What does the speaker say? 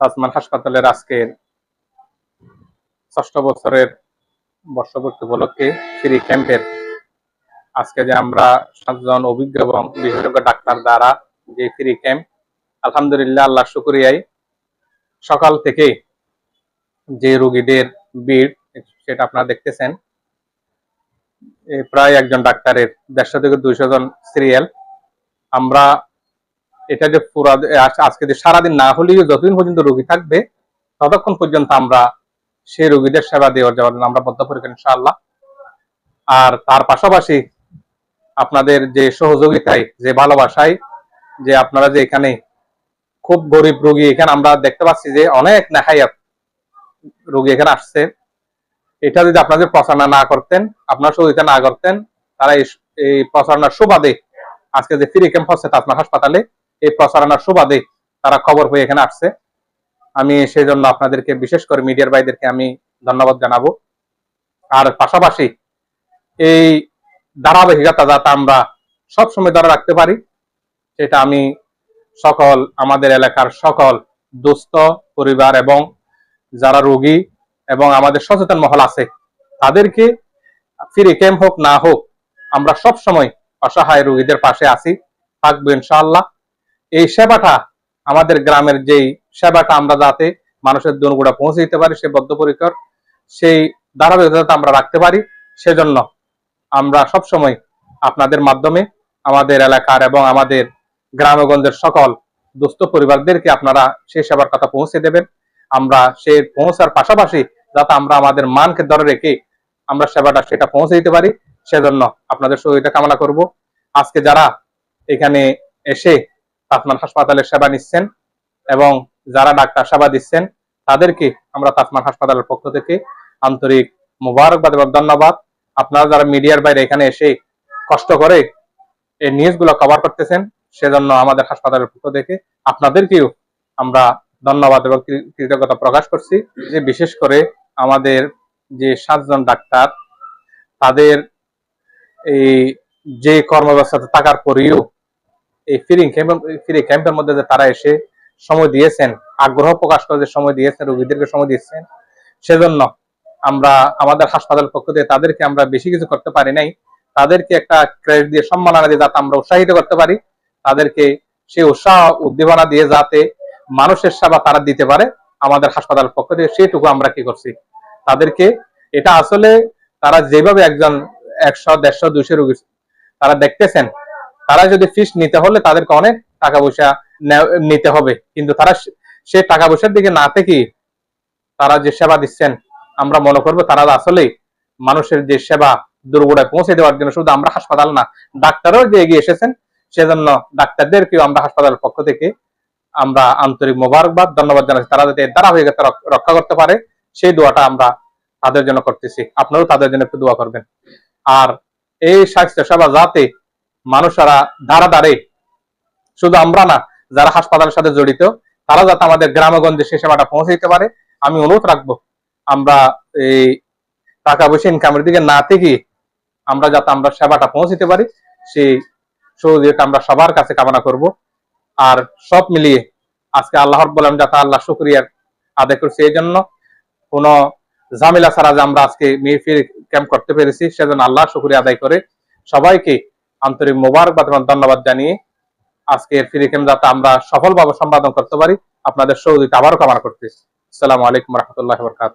তাজমান হাসপাতালের আজকের ষষ্ঠ বছরের বর্ষপূর্তি উপলক্ষে ফ্রি ক্যাম্পের আজকে যে আমরা সাতজন অভিজ্ঞ এবং বিশেষজ্ঞ ডাক্তার দ্বারা যে ফ্রি ক্যাম্প, আলহামদুলিল্লাহ, আল্লাহ শুক্রিয়ায় সকাল থেকে যে রোগীদের ভিড়, সেটা আপনারা দেখতেছেন। প্রায় একজন ডাক্তারের দেড়শো থেকে দুইশো জন সিরিয়াল আমরা এটা যে পুরা আজকে যে সারাদিন না হলেও যতদিন পর্যন্ত রোগী থাকবে, ততক্ষণ পর্যন্ত আমরা সেই রোগীদের সেবা দেওয়ার জন্য আমরা বদ্ধপরিকর ইনশাআল্লাহ। আর তার পাশাপাশি আপনাদের যে সহযোগিতায়, যে ভালোবাসায়, যে আপনারা যে এখানে খুব গরিব রোগী, এখানে আমরা দেখতে পাচ্ছি যে অনেক নেহাইয়াত রোগী এখানে আসছে। এটা যদি আপনাদের প্রচারণা না করতেন, আপনার সহযোগিতা না করতেন, তারা এই প্রচারণার সুবাদে আজকে যে ফ্রি ক্যাম্প হচ্ছে তাজমা হাসপাতালে এই প্রচারণার সুবাদে তারা খবর হয়ে এখানে আসছে। আমি সেই জন্য আপনাদেরকে, বিশেষ করে মিডিয়ার ভাইদেরকে আমি ধন্যবাদ জানাব। আর পাশাপাশি এই ধারাবাহিকতা যাতে আমরা সবসময় ধরে রাখতে পারি। সেটা আমি সকল, আমাদের এলাকার সকল দুস্থ পরিবার এবং যারা রোগী এবং আমাদের সচেতন মহল আছে, তাদেরকে ফিরে ক্যাম্প হোক না হোক, আমরা সব সময় অসহায় রোগীদের পাশে আছি। থাকব ইনশাআল্লাহ। এই সেবাটা আমাদের গ্রামের যেই সেবাটা আমরা যাতে মানুষের দুর্গুড়া পৌঁছে দিতে পারি সে বদ্ধপরিকর, সেই ধারাবাহিকতা আমরা রাখতে পারি, সেজন্য আমরা সব সময় আপনাদের মাধ্যমে আমাদের এলাকার এবং আমাদের গ্রামগঞ্জের সকল দুস্থ পরিবারদেরকে আপনারা সেই সেবার কথা পৌঁছে দেবেন। আমরা সে পৌঁছার পাশাপাশি যাতে আমরা আমাদের মানকে ধরে রেখে আমরা সেবাটা সেটা পৌঁছে দিতে পারি, সেজন্য আপনাদের সহযোগিতা কামনা করব। আজকে যারা এখানে এসে তাসমান হাসপাতালের সেবা নিচ্ছেন এবং যারা ডাক্তার সেবা দিচ্ছেন, তাদেরকে আমরা তাসমান হাসপাতালের পক্ষ থেকে আন্তরিক মুবারকবাদ এবং ধন্যবাদ। আপনারা যারা মিডিয়ার বাইরে এখানে এসে কষ্ট করে এই নিউজগুলো কভার করতেছেন, সেজন্য আমাদের হাসপাতালের পক্ষ থেকে আপনাদেরকেও আমরা ধন্যবাদ এবং কৃতজ্ঞতা প্রকাশ করছি যে বিশেষ করে আমাদের যে সাতজন ডাক্তার, তাদের এই যে কর্মব্যবস্থাতে থাকার পরেও এই ফ্রি ক্যাম্প ক্যাম্পের মধ্যে যে তারা এসে সময় দিয়েছেন, আগ্রহ প্রকাশ করে যে সময় দিয়েছেন, রোগীদেরকে সময় দিয়েছেন, সেজন্য আমরা আমাদের হাসপাতাল পক্ষ থেকে তাদেরকে আমরা বেশি কিছু করতে পারি নাই। তাদেরকে একটা ক্রেডিট দিয়ে, সম্মাননা দিয়ে যাতে আমরা উৎসাহিত করতে পারি, তাদেরকে সেই উৎসাহ, উদ্দীপনা দিয়ে যাতে মানুষের সেবা তারা দিতে পারে, আমাদের হাসপাতাল পক্ষ থেকে সেটুকু আমরা কি করছি। তাদেরকে এটা আসলে তারা যেভাবে একজন একশো, দেড়শো, দুইশো রোগী তারা দেখতেছেন তারা যদি ফিস নিতে হলে তাদেরকে অনেক টাকা পয়সা নিতে হবে। কিন্তু তারা সে- টাকা পয়সার দিকে না থেকে তারা যে সেবা দিচ্ছেন, আমরা মনে করব তারা আসলে মানুষের যে সেবা দুর্গড়ায় পৌঁছে দেওয়ার জন্য শুধু আমরা হাসপাতাল না, ডাক্তারও যে এগিয়ে এসেছেন, সেজন্য ডাক্তারদেরকেও আমরা হাসপাতালের পক্ষ থেকে আমরা আন্তরিক মোবারকবাদ, ধন্যবাদ জানাচ্ছি। তারা যাতে দ্বারা হয়ে রক- রক্ষা করতে পারে, সেই দোয়াটা আমরা তাদের জন্য করতেছি। আপনারাও তাদের জন্য একটু দোয়া করবেন। আর এই স্বাস্থ্য সেবা যাতে মানুষেরা ধারা ধারে শুধু আমরা না, যারা হাসপাতালের সাথে জড়িত তারা যাতে আমাদের গ্রামগঞ্জে সে সেবাটা পৌঁছে দিতে পারে। আমি অনুরোধ রাখব, আমরা এই টাকা পয়সা ইনকামের দিকে না থেকে আমরা যাতে আমরা সেবাটা পৌঁছে দিতে পারি, সেই সহযোগিতা আমরা সবার কাছে কামনা করব। আর সব মিলিয়ে আজকে আল্লাহর বললাম যাতে আল্লাহ শুক্রিয়ার আদায় করছি, এই জন্য কোনো ঝামেলা ছাড়া যে আমরা আজকে মেহফিল ক্যাম্প করতে পেরেছি, সেজন্য আল্লাহ শুক্রিয়া আদায় করে সবাইকে আন্তরিক মোবারকবাদ এবং ধন্যবাদ জানিয়ে আজকে ফিরে ক্যাম্প যাতে আমরা সফলভাবে সম্পাদন করতে পারি। আপনাদের সহযোগিতা আবারও কামনা করতেছি। আসসালামু আলাইকুম রহমতুল্লাহ বরকাত